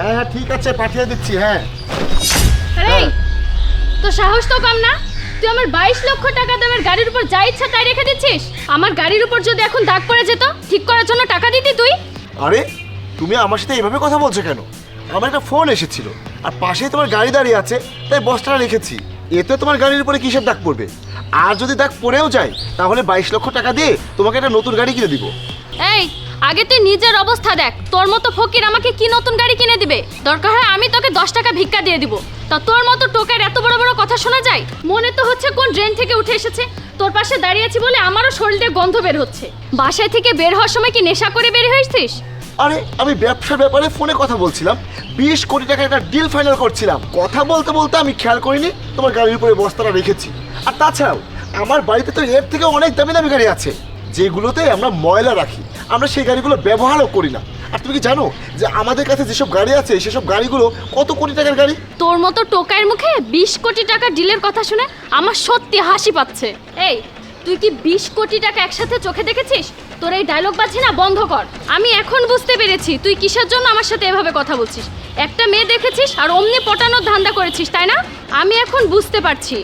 হ্যাঁ হ্যাঁ ঠিক আছে পাঠিয়ে দিচ্ছি হ্যাঁ। আরে হ্যাঁ। তো সাহস তো কম না? তুই আমার বাইশ লক্ষ টাকা দামের গাড়ির উপর যা ইচ্ছা তাই রেখে দিচ্ছিস? আমার গাড়ির উপর যদি এখন দাগ পড়ে যেত ঠিক করার জন্য টাকা দিতি তুই? আরে তুমি আমার সাথে এভাবে কথা বলছো কেন? আমার একটা ফোন এসেছিল আর পাশেই তোমার গাড়ি দাঁড়িয়ে আছে তাই বস্তাটা রেখেছি। এতে তোমার গাড়ির উপরে কিসের দাগ পড়বে? আর যদি দাগ পড়েও যায় তাহলে বাইশ লক্ষ টাকা দিয়ে তোমাকে একটা নতুন গাড়ি কিনে দিব। এই আগে তুই নিজের অবস্থা দেখ। তোর মতো ফকির আমাকে কি নতুন গাড়ি কিনে দিবে? দরকার হয় আমি তোকে দশ টাকা ভিক্ষা দিয়ে দিব। তা তোর মতো টোকের এত বড় বড় কথা শোনা যায়? মনে তো হচ্ছে কোন ড্রেন থেকে উঠে এসেছে। তোর পাশে দাঁড়িয়ে আছি বলে আমারও শরীর গন্ধ বের হচ্ছে। বাসায় থেকে বের হওয়ার সময় কি নেশা করে বের হয়েছিস? আরে, আমি ব্যবসার ব্যাপারে ফোনে কথা বলছিলাম। বিশ কোটি টাকা একটা ডিল ফাইনাল করছিলাম। কথা বলতে বলতে আমি খেয়াল করিনি, তোমার গাড়ির উপরে বস্তাটা রেখেছি। আর তাছাড়াও, আমার বাড়িতে তো এর থেকে অনেক দামি দামি গাড়ি আছে। যেগুলোতে আমরা ময়লা রাখি। আমরা সেই গাড়িগুলো ব্যবহারও করি না। আর তুমি কি জানো যে আমাদের কাছে যেসব গাড়ি আছে, সেসব গাড়িগুলো কত কোটি টাকার গাড়ি? তোর মতো টোকাইয়ের মুখে বিশ কোটি টাকা ডিলের কথা শুনে আমার সত্যি হাসি পাচ্ছে। এই, তুই কি বিশ কোটি টাকা একসাথে চোখে দেখেছিস? তোর এই ডায়লগ বাজছে না বন্ধ কর। আমি এখন বুঝতে পেরেছি তুই কিসের জন্য আমার সাথে এভাবে কথা বলছিস। একটা মেয়ে দেখেছিস আর অমনি পটানোর ধান্দা করেছিস, তাই না? আমি এখন বুঝতে পারছি।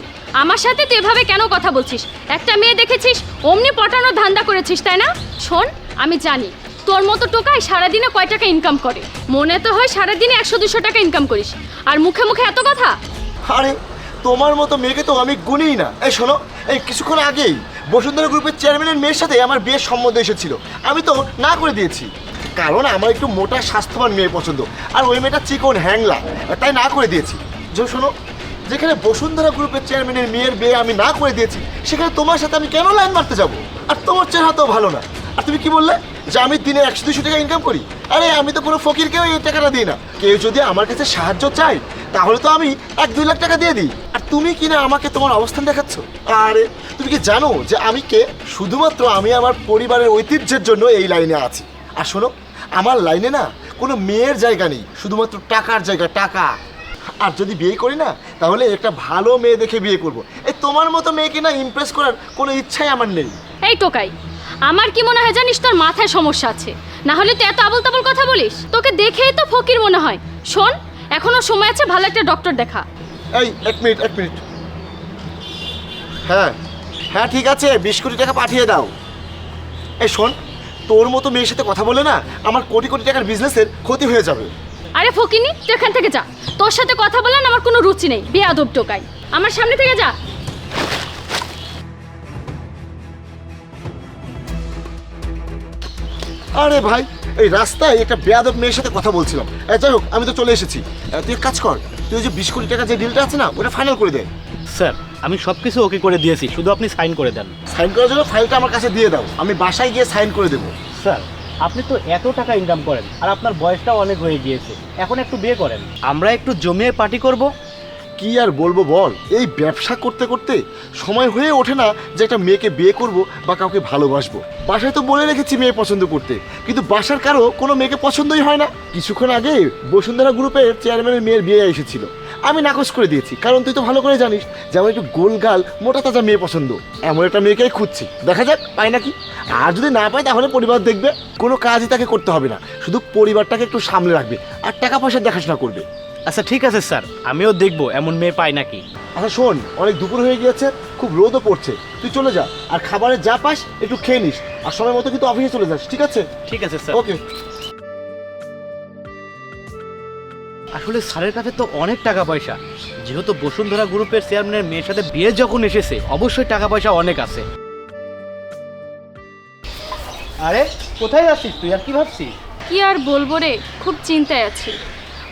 আমার সাথে তুই এভাবে কেন কথা বলছিস? একটা মেয়ে দেখেছিস, অমনি পটানোর ধান্দা করেছিস, তাই না? শোন, আমি জানি, তোর মতো টোকাই সারাদিনে কয় টাকা ইনকাম করে? মনে তো হয় সারাদিনে একশো দুশো টাকা ইনকাম করিস। আর মুখে মুখে এত কথা? আরে, তোমার মতো মেয়েকে তো আমি গুনিই না। এই শোনো, এই কিছুক্ষণ আগেই বসুন্ধরা গ্রুপের চেয়ারম্যানের মেয়ের সাথে আমার বিয়ের সম্বন্ধ এসেছিল। আমি তো না করে দিয়েছি। কারণ আমার একটু মোটা, স্বাস্থ্যবান মেয়ে পছন্দ। আর ওই মেয়েটা চিকন, হ্যাংলা, তাই না করে দিয়েছি। শোনো যেখানে বসুন্ধরা গ্রুপের চেয়ারম্যানের মেয়ের বিয়ে আমি না করে দিয়েছি, সেখানে তোমার সাথে আমি কেন লাইন মারতে যাব? আর তোমার চেহারা তো ভালো না। আর তুমি কি বললে? যে আমি দিনে একশো দুশো টাকা ইনকাম করি। আরে, আমি তো কোনো ফকিরকেও এই টাকাটা দিই না। কেউ যদি আমার কাছে সাহায্য চায়, তাহলে তো আমি এক দুই লাখ টাকা দিয়ে দিই। আর তুমি কি না আমাকে তোমার অবস্থান দেখাচ্ছ? আরে, তুমি কি জানো যে আমি কে? শুধুমাত্র আমি আমার পরিবারের ঐতিহ্যের জন্য এই লাইনে আছি। আর শোনো, আমার লাইনে না কোনো মেয়ের জায়গা নেই। শুধুমাত্র টাকার জায়গা, টাকা। আর যদি বিয়ে করি না তাহলে একটা ভালো মেয়ে দেখে বিয়ে করব। এই তোমার মতো মেয়েকে না ইমপ্রেস করার কোনো ইচ্ছাই আমার নেই। এই টোকাই আমার কি মনে হয় জানিস তোর মাথায় সমস্যা আছে? না হলে তুই এত আবল তাবল কথা বলিস? তোকে দেখেই তো ফকির মনে হয়। শোন এখনও সময় আছে ভালো একটা ডক্টর দেখা। এই এক মিনিট এক মিনিট। হ্যাঁ হ্যাঁ ঠিক আছে বিশ কোটি টাকা পাঠিয়ে দাও। এই শোন তোর মতো মেয়ের সাথে কথা বলে না আমার কোটি কোটি টাকার বিজনেসের ক্ষতি হয়ে যাবে। আরে ফকিনি তুই এখান থেকে যা। তোর সাথে কথা বলার আমার কোনো রুচি নেই। বেয়াদব টোকাই। আমার সামনে থেকে যা। আরে ভাই এই রাস্তায় একটা বেয়াদব মেয়ের সাথে কথা বলছিলাম। যাই হোক আমি তো চলে এসেছি। তুই এক কাজ কর তুই ওই যে বিশ কোটি টাকা যে ডিলটা আছে না ওটা ফাইনাল করে দে। স্যার আমি সব কিছু ওকে করে দিয়েছি শুধু আপনি সাইন করে দেন। সাইন করার জন্য ফাইলটা আমার কাছে দিয়ে দাও। আমি বাসায় গিয়ে সাইন করে দেবো। স্যার আপনি তো এত টাকা ইনকাম করেন, আর আপনার বয়সটাও অনেক হয়ে গিয়েছে। এখন একটু বিয়ে করেন। আমরা একটু জমিয়ে পার্টি করব। কি আর বলব বল? এই ব্যবসা করতে করতে সময় হয়ে ওঠে না যে একটা মেয়েকে বিয়ে করব বা কাউকে ভালোবাসবো। বাসায় তো বলে রেখেছি মেয়ে পছন্দ করতে, কিন্তু বাসার কারও কোনো মেয়েকে পছন্দই হয় না। কিছুক্ষণ আগে বসুন্ধরা গ্রুপের চেয়ারম্যানের মেয়ের বিয়ে এসেছিল। আমি নাকচ করে দিয়েছি, কারণ তুই তো ভালো করে জানিস যে আমার একটু গোলগাল মোটা তাজা মেয়ে পছন্দ। এমন একটা মেয়েকেই খুঁজছি। দেখা যাক, পাই নাকি? আর যদি না পাই তাহলে পরিবার দেখবে, কোনো কাজই তাকে করতে হবে না। শুধু পরিবারটাকে একটু সামলে রাখবে, আর টাকা পয়সা দেখাশোনা করবে। আচ্ছা ঠিক আছে স্যার। আমিও দেখব এমন মেয়ে পাই নাকি। আচ্ছা শোন অনেক দুপুর হয়ে গিয়েছে খুব রোদও পড়ছে। তুই চলে যা আর খাবারে যা পাস একটু খেয়ে নিস। আর সময় মতো কিন্তু অফিসে চলে যাস ঠিক আছে? ঠিক আছে স্যার। ওকে আসলে স্যারের কাছে তো অনেক টাকা পয়সা যেহেতু বসুন্ধরা গ্রুপের চেয়ারম্যানের মেয়ের সাথে বিয়ে যখন এসেছে অবশ্যই টাকা পয়সা অনেক আছে। আরে কোথায় আছিস তুই? আর কি ভাবছিস? কি আর বলব রে খুব চিন্তায় আছি।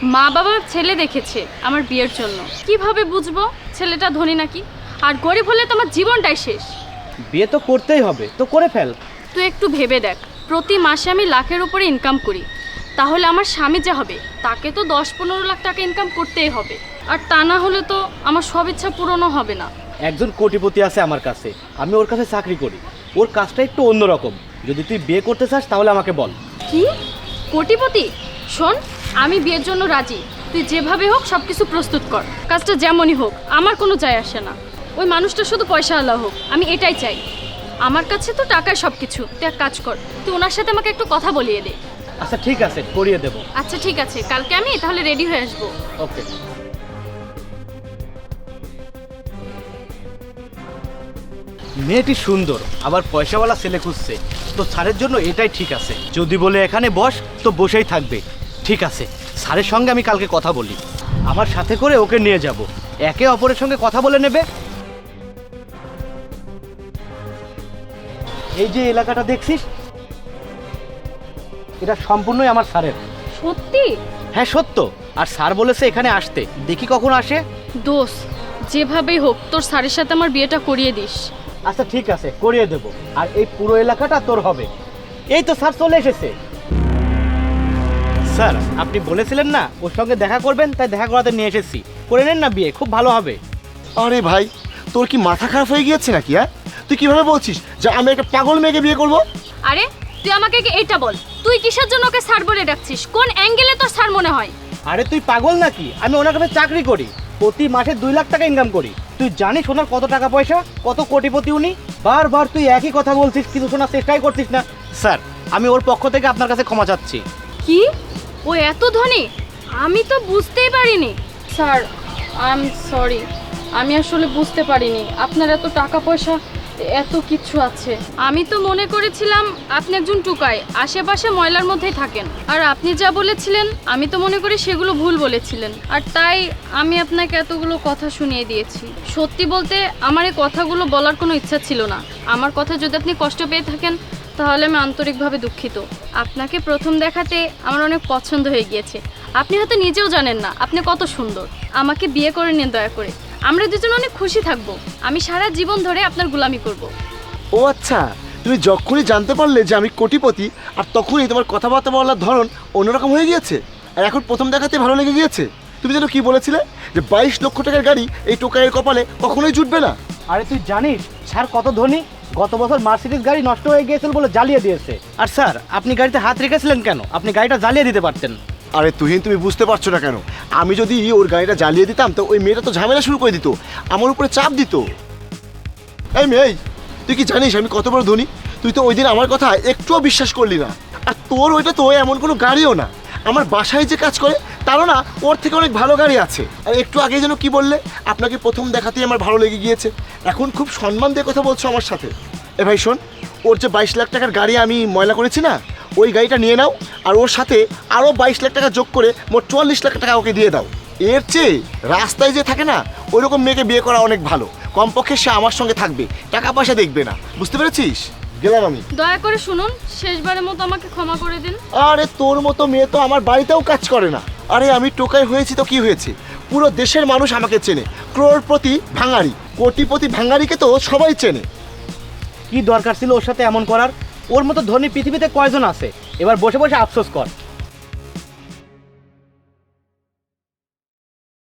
মা বাবা ছেলে দেখেছে আমার বিয়ের জন্য। কীভাবে বুঝব ছেলেটা ধনী নাকি? আর গরিব হলে তো আমার জীবনটাই শেষ। বিয়ে তো করতেই হবে তো করে ফেল। তুই একটু ভেবে দেখ প্রতি মাসে আমি লাখের উপরে ইনকাম করি। তাহলে আমার স্বামী যে হবে তাকে তো দশ পনেরো লাখ টাকা ইনকাম করতেই হবে। আর তা না হলে তো আমার সব ইচ্ছা পূরণও হবে না। একজন কোটিপতি আছে আমার কাছে আমি ওর কাছে চাকরি করি। ওর কাজটা একটু অন্যরকম। যদি তুই বিয়ে করতে চাস তাহলে আমাকে বল। কি? কোটিপতি? শোন আমি বিয়ের জন্য রাজি। তুই যেভাবে হোক সব কিছু প্রস্তুত কর। কাজটা যেমনই হোক আমার কোনো যায় আসে না। ওই মানুষটা শুধু পয়সা আলা হোক আমি এটাই চাই। আমার কাছে তো টাকায় সব কিছু তুই এক কাজ কর তুই ওনার সাথে আমাকে একটু কথা বলিয়ে দে। আচ্ছা ঠিক আছে করিয়ে দেবো। আচ্ছা ঠিক আছে কালকে আমি তাহলে রেডি হয়ে আসব। ওকে। মেয়েটি সুন্দর আবার পয়সাওয়ালা ছেলে খুঁজছে। তো স্যারের জন্য এটাই ঠিক আছে। যদি বলে এখানে বস তো বসেই থাকবে। ঠিক আছে স্যারের সঙ্গে আমি কালকে কথা বলি। আমার সাথে করে ওকে নিয়ে যাব। একে অপরের সঙ্গে কথা বলে নেবে। এই যে এলাকাটা দেখছিস? এটা সম্পূর্ণই আমার স্যারের। সত্যি? হ্যাঁ সত্য। আর স্যার বলেছে এখানে আসতে। দেখি কখন আসে। দোষ যেভাবেই হোক তোর স্যারের সাথে আমার বিয়েটা করিয়ে দিস। আচ্ছা ঠিক আছে করিয়ে দেব। আর এই পুরো এলাকাটা তোর হবে। এই তো স্যার চলে এসেছে। স্যার আপনি বলেছিলেন না ওর সঙ্গে দেখা করবেন তাই দেখা করাতে নিয়ে এসেছি। করে নেন না বিয়ে খুব ভালো হবে। আরে ভাই তোর কি মাথা খারাপ হয়ে গিয়েছে নাকি হ্যাঁ? তুই কীভাবে বলছিস যে আমি একটা পাগল মেয়েকে বিয়ে করব? আরে তুই আমাকে কি এটা বল তুই কিসের জন্য ওকে স্যার বলে ডাকছিস? কোন অ্যাঙ্গেলে তোর স্যার মনে হয়? আরে তুই পাগল নাকি? আমি ওনার কাছে চাকরি করি প্রতি মাসে দুই লাখ টাকা ইনকাম করি। তুই জানিস ওনার কত টাকা পয়সা কত কোটিপতি উনি? বারবার তুই একই কথা বলছিস কিন্তু শোনার চেষ্টাই করছিস না। স্যার আমি ওর পক্ষ থেকে আপনার কাছে ক্ষমা চাচ্ছি। কি? ও এত ধনী? আমি তো বুঝতেই পারিনি। স্যার আই এম সরি আমি আসলে বুঝতে পারিনি। আপনার এত টাকা পয়সা, এত কিছু আছে। আমি তো মনে করেছিলাম আপনি একজন টুকাই, আশেপাশে ময়লার মধ্যেই থাকেন। আর আপনি যা বলেছিলেন, আমি তো মনে করি সেগুলো ভুল বলেছিলেন। আর তাই আমি আপনাকে এতগুলো কথা শুনিয়ে দিয়েছি। সত্যি বলতে, আমার এই কথাগুলো বলার কোনো ইচ্ছা ছিল না। আমার কথা যদি আপনি কষ্ট পেয়ে থাকেন তাহলে আমি আন্তরিকভাবে দুঃখিত। আপনাকে প্রথম দেখাতে আমার অনেক পছন্দ হয়ে গিয়েছে। আপনি হয়তো নিজেও জানেন না আপনি কত সুন্দর। আমাকে বিয়ে করে নিন দয়া করে। আমরা দুজন অনেক খুশি থাকব। আমি সারা জীবন ধরে আপনার গোলামি করব। ও আচ্ছা তুমি যখনই জানতে পারলে যে আমি কোটিপতি আর তখনই তোমার কথাবার্তা বলার ধরন অন্যরকম হয়ে গিয়েছে আর এখন প্রথম দেখাতে ভালো লেগে গিয়েছে তুমি যেন কি বলেছিলে? যে বাইশ লক্ষ টাকার গাড়ি এই টোকাইয়ের কপালে কখনোই জুটবে না। আরে তুই জানিস স্যার কত ধনী? গত বছর মার্সিডিজ গাড়ি নষ্ট হয়ে গিয়েছিল বলে জ্বালিয়ে দিয়েছে। আর স্যার, আপনি গাড়িতে হাত রেখেছিলেন কেন? আপনি গাড়িটা জ্বালিয়ে দিতে পারতেন। আরে তুহিন, তুমি বুঝতে পারছ না কেন? আমি যদি ওর গাড়িটা জ্বালিয়ে দিতাম, তো ওই মেয়েটা তো ঝামেলা শুরু করে দিত। আমার উপরে চাপ দিত। এই মেয়ে, তুই কি জানিস আমি কত বড় ধনী? তুই তো ওই দিন আমার কথা একটুও বিশ্বাস করলি না। আর তোর ওইটা তো এমন কোনো গাড়িও না। আমার বাসায় যে কাজ করে, তারও না ওর থেকে অনেক ভালো গাড়ি আছে। আর একটু আগে যেন কি বললে, আপনাকে প্রথম দেখাতেই আমার ভালো লেগে গিয়েছে। এখন খুব সম্মান দিয়ে কথা বলছো আমার সাথে। এ ভাই, শোন, ওর যে বাইশ লাখ টাকার গাড়ি আমি ময়লা করেছি না, ওই গাড়িটা নিয়ে নাও, আর ওর সাথে আরও বাইশ লাখ টাকা যোগ করে মোট চুয়াল্লিশ লাখ টাকা ওকে দিয়ে দাও। এর চেয়ে রাস্তায় যে থাকে না ওই রকম মেয়েকে বিয়ে করা অনেক ভালো। কমপক্ষে সে আমার সঙ্গে থাকবে, টাকা পয়সা দেখবে না। বুঝতে পেরেছিস? গেলাম আমি। দয়া করে শুনুন শেষবারের মতো আমাকে ক্ষমা করে দিন। আরে তোর মতো মেয়ে তো আমার বাড়িতেও কাজ করে না। আরে আমি টোকাই হয়েছি তো কি হয়েছে? পুরো দেশের মানুষ আমাকে চেনে। ক্রোড়পতি ভাঙারি। কোটিপতি ভাঙারিকে তো সবাই চেনে। কি দরকার ছিল ওর সাথে এমন করার? ওর মতো ধনী পৃথিবীতে কয়জন আছে? এবার বসে বসে আফসোস কর।